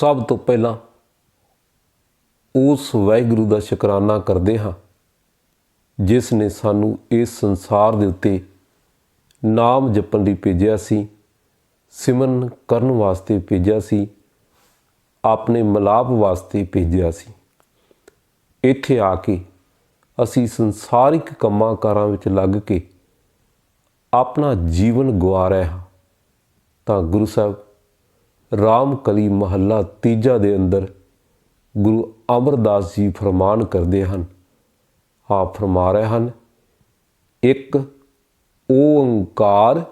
ਸਭ ਤੋਂ ਪਹਿਲਾਂ ਉਸ ਵਾਹਿਗੁਰੂ ਦਾ ਸ਼ੁਕਰਾਨਾ ਕਰਦੇ ਹਾਂ, ਜਿਸ ਨੇ ਸਾਨੂੰ ਇਸ ਸੰਸਾਰ ਦੇ ਉੱਤੇ ਨਾਮ ਜਪਣ ਲਈ ਭੇਜਿਆ ਸੀ, ਸਿਮਰਨ ਕਰਨ ਵਾਸਤੇ ਭੇਜਿਆ ਸੀ, ਆਪਣੇ ਮਲਾਪ ਵਾਸਤੇ ਭੇਜਿਆ ਸੀ। ਇੱਥੇ ਆ ਕੇ ਅਸੀਂ ਸੰਸਾਰਿਕ ਕੰਮਾਂ ਕਾਰਾਂ ਵਿੱਚ ਲੱਗ ਕੇ ਆਪਣਾ ਜੀਵਨ ਗਵਾ ਰਹੇ ਹਾਂ। ਤਾਂ ਗੁਰੂ ਸਾਹਿਬ ਰਾਮ ਕਲੀ ਮਹੱਲਾ ਤੀਜਾ ਦੇ ਅੰਦਰ ਗੁਰੂ ਅਮਰਦਾਸ ਜੀ ਫਰਮਾਨ ਕਰਦੇ ਹਨ। ਆਪ ਫਰਮਾ ਰਹੇ ਹਨ, ਇੱਕ ਓੰਕਾਰ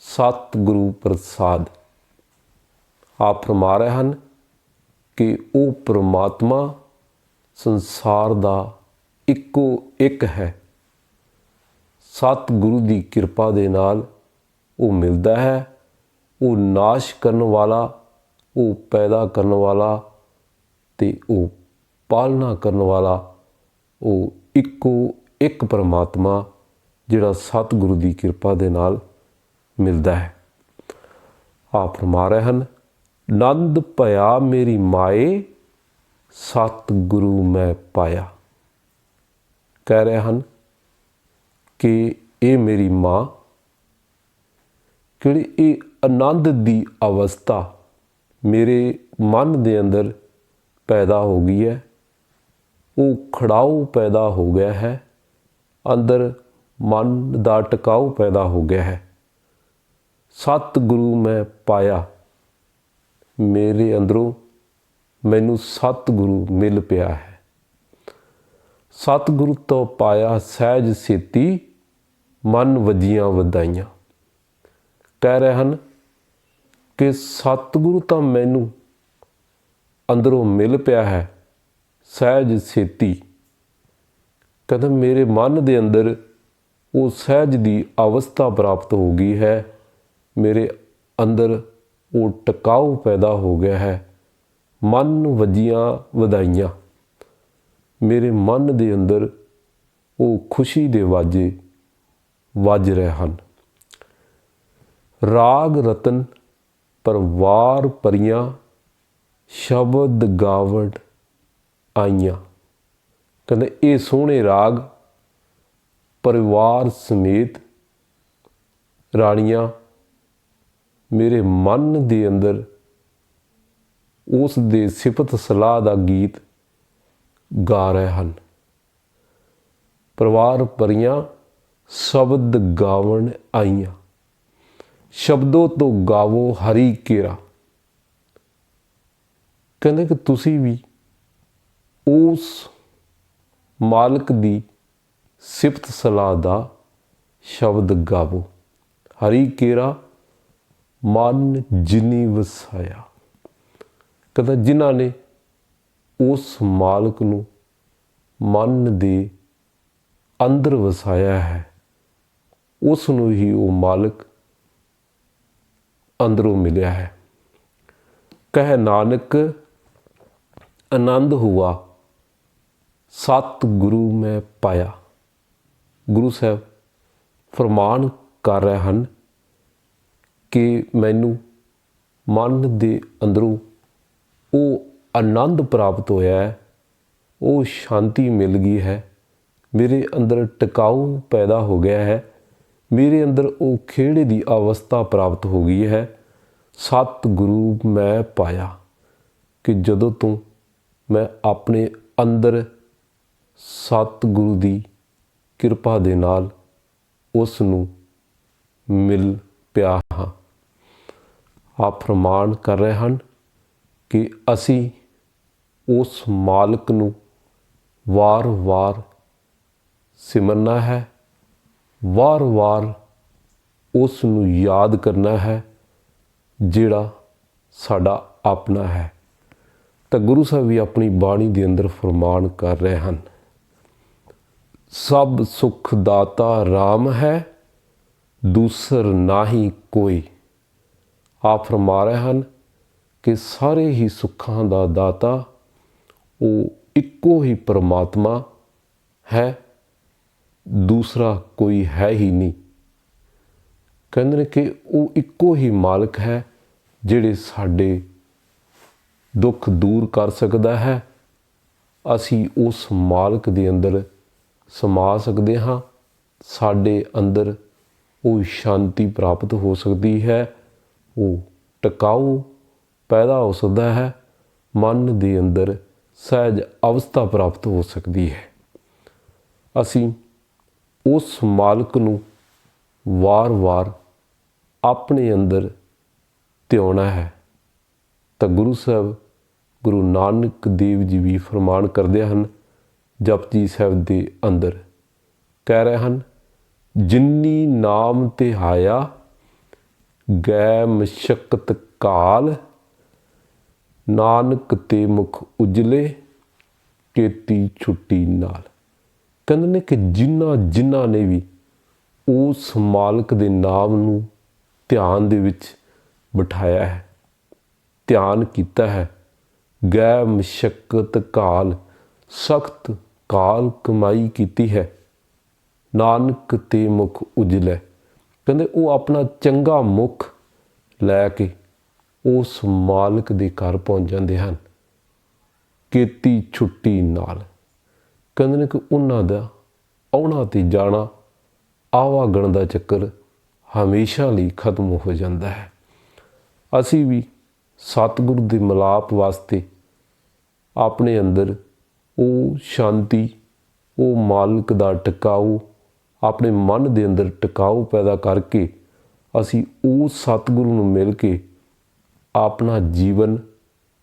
ਸਤਿਗੁਰੂ ਪ੍ਰਸਾਦ। ਆਪ ਫਰਮਾ ਰਹੇ ਹਨ ਕਿ ਉਹ ਪ੍ਰਮਾਤਮਾ ਸੰਸਾਰ ਦਾ ਇੱਕੋ ਇੱਕ ਹੈ। ਸਤਿਗੁਰੂ ਦੀ ਕਿਰਪਾ ਦੇ ਨਾਲ ਉਹ ਮਿਲਦਾ ਹੈ। ਉਹ ਨਾਸ਼ ਕਰਨ ਵਾਲਾ, ਉਹ ਪੈਦਾ ਕਰਨ ਵਾਲਾ ਤੇ ਉਹ ਪਾਲਣਾ ਕਰਨ ਵਾਲਾ, ਉਹ ਇੱਕੋ ਇੱਕ ਪਰਮਾਤਮਾ ਜਿਹੜਾ ਸਤਿਗੁਰੂ ਦੀ ਕਿਰਪਾ ਦੇ ਨਾਲ ਮਿਲਦਾ ਹੈ। ਆਪ ਫਰਮਾ ਰਹੇ ਹਨ, ਨੰਦ ਭਇਆ ਮੇਰੀ ਮਾਏ, ਸਤਿਗੁਰੂ ਮੈਂ ਪਾਇਆ। ਕਹਿ ਰਹੇ ਹਨ ਕਿ ਇਹ ਮੇਰੀ ਮਾਂ, ਕਿਹੜੀ ਇਹ ਆਨੰਦ ਦੀ ਅਵਸਥਾ ਮੇਰੇ ਮਨ ਦੇ ਅੰਦਰ ਪੈਦਾ ਹੋ ਗਈ ਹੈ। ਉਹ ਖੜਾਓ ਪੈਦਾ ਹੋ ਗਿਆ ਹੈ। ਅੰਦਰ ਮਨ ਦਾ ਟਿਕਾਓ ਪੈਦਾ ਹੋ ਗਿਆ ਹੈ। ਸਤ ਗੁਰੂ ਮੈਂ ਪਾਇਆ। ਮੇਰੇ ਅੰਦਰੋਂ ਮੈਨੂੰ ਸਤ ਗੁਰੂ ਮਿਲ ਪਿਆ ਹੈ। ਸਤਿਗੁਰੂ ਤੋਂ ਪਾਇਆ ਸਹਿਜ ਸੇਤੀ ਮਨ ਵਜੀਆਂ ਵਧਾਈਆਂ ਕਹਿ ਰਹੇ ਹਨ ਕਿ ਸਤਿਗੁਰੂ ਤਾਂ ਮੈਨੂੰ ਅੰਦਰੋਂ ਮਿਲ ਪਿਆ ਹੈ, ਸਹਿਜ ਸੇਤੀ। ਕਹਿੰਦਾ ਮੇਰੇ ਮਨ ਦੇ ਅੰਦਰ ਉਹ ਸਹਿਜ ਦੀ ਅਵਸਥਾ ਪ੍ਰਾਪਤ ਹੋ ਗਈ ਹੈ, ਮੇਰੇ ਅੰਦਰ ਉਹ ਟਿਕਾਉ ਪੈਦਾ ਹੋ ਗਿਆ ਹੈ, ਮਨ ਵਜੀਆਂ ਵਧਾਈਆਂ। ਮੇਰੇ ਮਨ ਦੇ ਅੰਦਰ ਉਹ ਖੁਸ਼ੀ ਦੇ ਵਾਜੇ ਵੱਜ ਰਹੇ ਹਨ। ਰਾਗ ਰਤਨ ਪਰਵਾਰ ਪਰੀਆਂ ਸ਼ਬਦ ਗਾਵੜ ਆਈਆਂ। ਕਹਿੰਦੇ, ਇਹ ਸੋਹਣੇ ਰਾਗ ਪਰਿਵਾਰ ਸਮੇਤ ਰਾਣੀਆਂ ਮੇਰੇ ਮਨ ਦੇ ਅੰਦਰ ਉਸ ਦੇ ਸਿਫਤ ਸਲਾਹ ਦਾ ਗੀਤ ਗਾ ਰਹੇ ਹਨ। ਪਰਿਵਾਰ ਪਰੀਆਂ ਸ਼ਬਦ ਗਾਵਣ ਆਈਆਂ। ਸ਼ਬਦੋ ਤੋਂ ਗਾਵੋ ਹਰੀ ਕੇਰਾ। ਕਹਿੰਦੇ ਕਿ ਤੁਸੀਂ ਵੀ ਉਸ ਮਾਲਕ ਦੀ ਸਿਫਤ ਸਲਾਹ ਦਾ ਸ਼ਬਦ ਗਾਵੋ। ਹਰੀ ਕੇਰਾ ਮਨ ਜਿਨੀ ਵਸਾਇਆ। ਕਹਿੰਦਾ ਜਿਨ੍ਹਾਂ ਨੇ ਉਸ ਮਾਲਕ ਨੂੰ ਮਨ ਦੇ ਅੰਦਰ ਵਸਾਇਆ ਹੈ, ਉਸ ਨੂੰ ਹੀ ਉਹ ਮਾਲਕ ਅੰਦਰੋਂ ਮਿਲਿਆ ਹੈ। ਕਹਿ ਨਾਨਕ, ਆਨੰਦ ਹੁਆ ਸਤ ਗੁਰੂ ਮੈਂ ਪਾਇਆ। ਗੁਰੂ ਸਾਹਿਬ, ਫਰਮਾਨ ਕਰ ਰਹੇ ਹਨ ਕਿ ਮੈਨੂੰ ਮਨ ਦੇ ਅੰਦਰੋਂ ਉਹ ਆਨੰਦ ਪ੍ਰਾਪਤ ਹੋਇਆ ਹੈ, ਉਹ ਸ਼ਾਂਤੀ ਮਿਲ ਗਈ ਹੈ। ਮੇਰੇ ਅੰਦਰ ਟਿਕਾਊ ਪੈਦਾ ਹੋ ਗਿਆ ਹੈ। ਮੇਰੇ ਅੰਦਰ ਉਹ ਖੇੜੇ ਦੀ ਅਵਸਥਾ ਪ੍ਰਾਪਤ ਹੋ ਗਈ ਹੈ। ਸਤ ਗੁਰੂ ਮੈਂ ਪਾਇਆ ਕਿ ਜਦੋਂ ਤੋਂ ਮੈਂ ਆਪਣੇ ਅੰਦਰ ਸਤ ਗੁਰੂ ਦੀ ਕਿਰਪਾ ਦੇ ਨਾਲ ਉਸ ਨੂੰ ਮਿਲ ਪਿਆ ਹਾਂ। ਆਪ ਫਰਮਾਨ ਕਰ ਰਹੇ ਹਨ ਕਿ ਅਸੀਂ ਉਸ ਮਾਲਕ ਨੂੰ ਵਾਰ-ਵਾਰ ਸਿਮਰਨਾ ਹੈ। ਵਾਰ-ਵਾਰ ਉਸ ਨੂੰ ਯਾਦ ਕਰਨਾ ਹੈ, ਜਿਹੜਾ ਸਾਡਾ ਆਪਣਾ ਹੈ। ਤਾਂ ਗੁਰੂ ਸਾਹਿਬ ਵੀ ਆਪਣੀ ਬਾਣੀ ਦੇ ਅੰਦਰ ਫਰਮਾਨ ਕਰ ਰਹੇ ਹਨ, ਸਭ ਸੁਖ ਦਾਤਾ RAM ਹੈ, ਦੂਸਰ ਨਾਹੀ ਕੋਈ। ਆਪ ਫਰਮਾ ਰਹੇ ਹਨ ਕਿ ਸਾਰੇ ਹੀ ਸੁੱਖਾਂ ਦਾ ਦਾਤਾ, ਉਹ ਇੱਕੋ ਹੀ ਪਰਮਾਤਮਾ ਹੈ ਦੂਸਰਾ ਕੋਈ ਹੈ ਹੀ ਨਹੀਂ। ਕਹਿੰਦੇ ਨੇ ਕਿ ਉਹ ਇੱਕੋ ਹੀ ਮਾਲਕ ਹੈ ਜਿਹੜੇ ਸਾਡੇ ਦੁੱਖ ਦੂਰ ਕਰ ਸਕਦਾ ਹੈ। ਅਸੀਂ ਉਸ ਮਾਲਕ ਦੇ ਅੰਦਰ ਸਮਾ ਸਕਦੇ ਹਾਂ। ਸਾਡੇ ਅੰਦਰ ਉਹ ਸ਼ਾਂਤੀ ਪ੍ਰਾਪਤ ਹੋ ਸਕਦੀ ਹੈ। ਉਹ ਟਿਕਾਊ ਪੈਦਾ ਹੋ ਸਕਦਾ ਹੈ। ਮਨ ਦੇ ਅੰਦਰ ਸਹਿਜ ਅਵਸਥਾ ਪ੍ਰਾਪਤ ਹੋ ਸਕਦੀ ਹੈ। ਅਸੀਂ ਉਸ ਮਾਲਕ ਨੂੰ ਵਾਰ-ਵਾਰ ਆਪਣੇ ਅੰਦਰ ਧਿਆਉਣਾ ਹੈ। ਤਾਂ ਗੁਰੂ ਸਾਹਿਬ, ਗੁਰੂ ਨਾਨਕ ਦੇਵ ਜੀ ਵੀ ਫਰਮਾਨ ਕਰਦੇ ਹਨ ਜਪਜੀ ਸਾਹਿਬ ਦੇ ਅੰਦਰ ਕਹਿ ਰਹੇ ਹਨ, ਜਿੰਨੀ ਨਾਮ ਤੇ ਹਾਇਆ ਗੈ ਮਸ਼ਕਤ ਕਾਲ, ਨਾਨਕ ਤੇ ਮੁਖ ਉਜਲੇ, ਕੇਤੀ ਛੁੱਟੀ ਨਾਲ। ਕਹਿੰਦੇ ਨੇ ਕਿ ਜਿਨ੍ਹਾਂ ਜਿਨ੍ਹਾਂ ਨੇ ਵੀ ਉਸ ਮਾਲਕ ਦੇ ਨਾਮ ਨੂੰ ਧਿਆਨ ਦੇ ਵਿੱਚ ਬਿਠਾਇਆ ਹੈ, ਧਿਆਨ ਕੀਤਾ ਹੈ ਗੈ ਮਸ਼ਕਤ ਕਾਲ, ਸਖਤ ਕਾਲ ਕਮਾਈ ਕੀਤੀ ਹੈ, ਨਾਨਕ ਤੇ ਮੁਖ ਉਜਲੇ। ਕਹਿੰਦੇ ਉਹ ਆਪਣਾ ਚੰਗਾ ਮੁਖ ਲੈ ਕੇ ਉਸ ਮਾਲਕ ਦੇ ਘਰ ਪਹੁੰਚ ਜਾਂਦੇ ਹਨ, ਕੀਤੀ ਛੁੱਟੀ ਨਾਲ। ਕਹਿੰਦੇ ਨੇ ਕਿ ਉਹਨਾਂ ਦਾ ਆਉਣਾ ਤੇ ਜਾਣਾ, ਆਵਾਗਣ ਦਾ ਚੱਕਰ ਹਮੇਸ਼ਾ ਲਈ ਖਤਮ ਹੋ ਜਾਂਦਾ ਹੈ। ਅਸੀਂ ਵੀ ਸਤਿਗੁਰੂ ਦੇ ਮਿਲਾਪ ਵਾਸਤੇ ਆਪਣੇ ਅੰਦਰ ਉਹ ਸ਼ਾਂਤੀ, ਉਹ ਮਾਲਕ ਦਾ ਟਿਕਾਊ, ਆਪਣੇ ਮਨ ਦੇ ਅੰਦਰ ਟਿਕਾਊ ਪੈਦਾ ਕਰਕੇ ਅਸੀਂ ਉਸ ਸਤਿਗੁਰੂ ਨੂੰ ਮਿਲ ਕੇ ਆਪਣਾ ਜੀਵਨ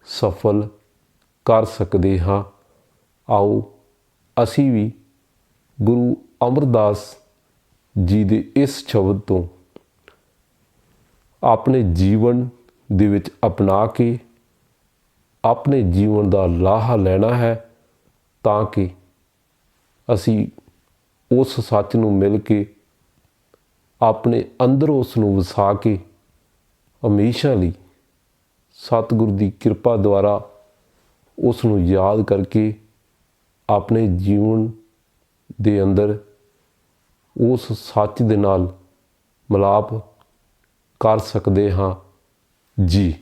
ਸਫਲ ਕਰ ਸਕਦੇ ਹਾਂ। ਆਓ ਅਸੀਂ ਵੀ ਗੁਰੂ ਅਮਰਦਾਸ ਜੀ ਦੇ ਇਸ ਸ਼ਬਦ ਤੋਂ ਆਪਣੇ ਜੀਵਨ ਦੇ ਵਿੱਚ ਅਪਣਾ ਕੇ, ਆਪਣੇ ਜੀਵਨ ਦਾ ਲਾਹਾ ਲੈਣਾ ਹੈ ਤਾਂ ਕਿ ਅਸੀਂ ਉਸ ਸੱਚ ਨੂੰ ਮਿਲ ਕੇ, ਆਪਣੇ ਅੰਦਰ ਉਸ ਨੂੰ ਵਸਾ ਕੇ ਹਮੇਸ਼ਾ ਲਈ ਸਤਿਗੁਰ ਦੀ ਕਿਰਪਾ ਦੁਆਰਾ ਉਸ ਨੂੰ ਯਾਦ ਕਰਕੇ ਆਪਣੇ ਜੀਵਨ ਦੇ ਅੰਦਰ ਉਸ ਸੱਚ ਦੇ ਨਾਲ ਮਿਲਾਪ ਕਰ ਸਕਦੇ ਹਾਂ। ਜੀ।